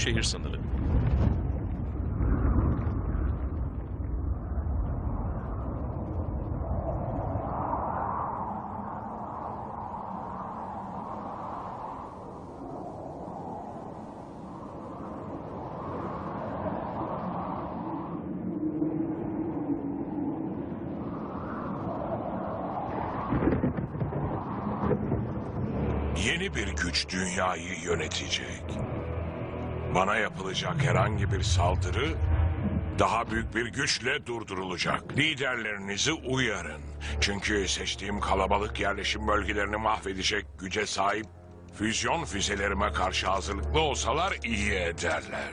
şehir sınırı. Yeni bir güç dünyayı yönetecek. Bana yapılacak herhangi bir saldırı daha büyük bir güçle durdurulacak. Liderlerinizi uyarın. Çünkü seçtiğim kalabalık yerleşim bölgelerini mahvedecek güce sahip füzyon füzelerime karşı hazırlıklı olsalar iyi ederler.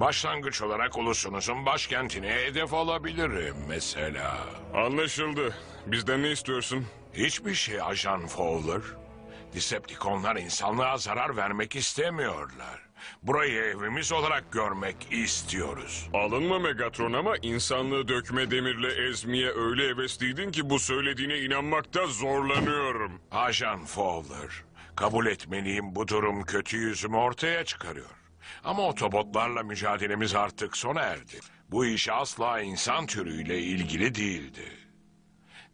Başlangıç olarak ulusunuzun başkentine hedef alabilirim mesela. Anlaşıldı. Bizden ne istiyorsun? Hiçbir şey Ajan Fowler. Decepticonlar insanlığa zarar vermek istemiyorlar. Burayı evimiz olarak görmek istiyoruz. Alınma Megatron ama insanlığı dökme demirle ezmeye öyle hevesliydin ki bu söylediğine inanmakta zorlanıyorum. Ajan Fowler, kabul etmeliyim bu durum kötü yüzümü ortaya çıkarıyor. Ama otobotlarla mücadelemiz artık sona erdi. Bu iş asla insan türüyle ilgili değildi.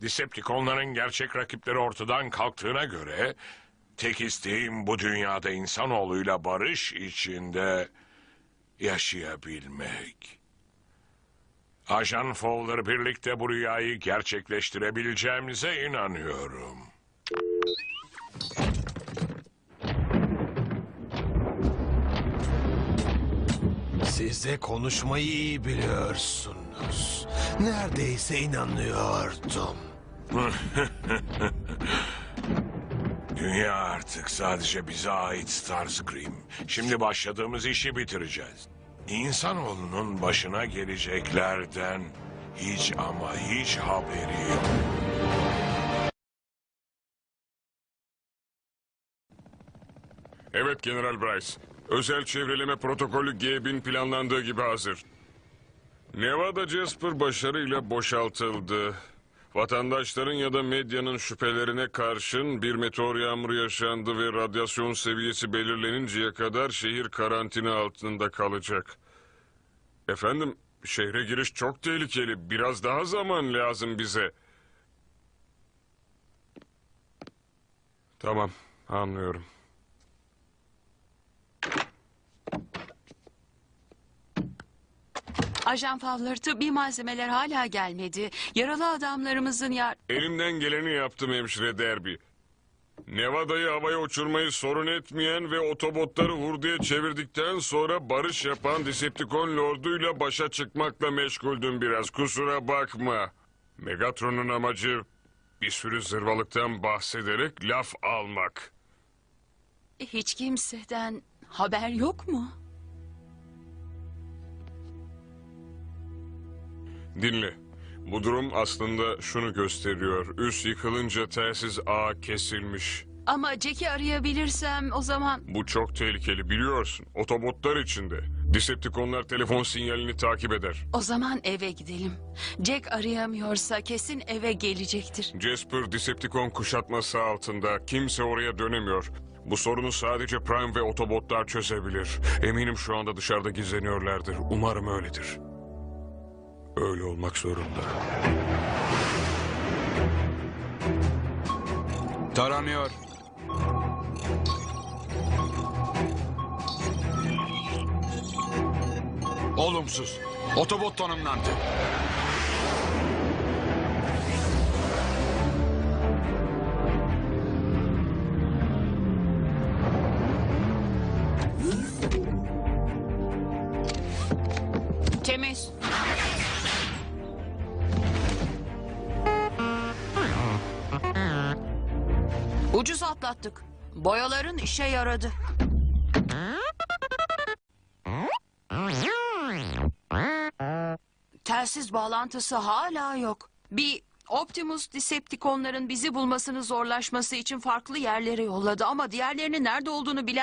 Decepticonların gerçek rakipleri ortadan kalktığına göre... ...tek isteğim bu dünyada insanoğluyla barış içinde yaşayabilmek. Ajan Fowler birlikte bu rüyayı gerçekleştirebileceğimize inanıyorum. Siz de konuşmayı iyi biliyorsunuz. Neredeyse inanıyordum. Dünya artık sadece bize ait Starscream. Şimdi başladığımız işi bitireceğiz. İnsanoğlunun başına geleceklerden hiç ama hiç haberi yok. Evet General Bryce. Özel çevreleme protokolü G1000 planlandığı gibi hazır. Nevada Jasper başarıyla boşaltıldı. Vatandaşların ya da medyanın şüphelerine karşın bir meteor yağmuru yaşandı ve radyasyon seviyesi belirleninceye kadar şehir karantina altında kalacak. Efendim, şehre giriş çok tehlikeli. Biraz daha zaman lazım bize. Tamam, anlıyorum. Ajan Fowler tıbbi malzemeler hala gelmedi. Yaralı adamlarımızın yar... Elimden geleni yaptım hemşire Derby. Nevada'yı havaya uçurmayı sorun etmeyen ve otobotları hurduya çevirdikten sonra barış yapan Decepticon Lord'uyla başa çıkmakla meşguldüm biraz. Kusura bakma. Megatron'un amacı bir sürü zırvalıktan bahsederek laf almak. Hiç kimseden haber yok mu? Dinle. Bu durum aslında şunu gösteriyor. Üs yıkılınca telsiz ağ kesilmiş. Ama Jack'i arayabilirsem o zaman... Bu çok tehlikeli biliyorsun. Otobotlar içinde. Decepticonlar telefon sinyalini takip eder. O zaman eve gidelim. Jack arayamıyorsa kesin eve gelecektir. Jasper Decepticon kuşatması altında. Kimse oraya dönemiyor. Bu sorunu sadece Prime ve Autobotlar çözebilir. Eminim şu anda dışarıda gizleniyorlardır. Umarım öyledir. Öyle olmak zorunda. Taranıyor. Olumsuz. Otobot tanımlandı. Temiz. Ucuz atlattık. Boyaların işe yaradı. Telsiz bağlantısı hala yok. Bir Optimus Decepticonların bizi bulmasını zorlaşması için farklı yerlere yolladı ama diğerlerinin nerede olduğunu bilen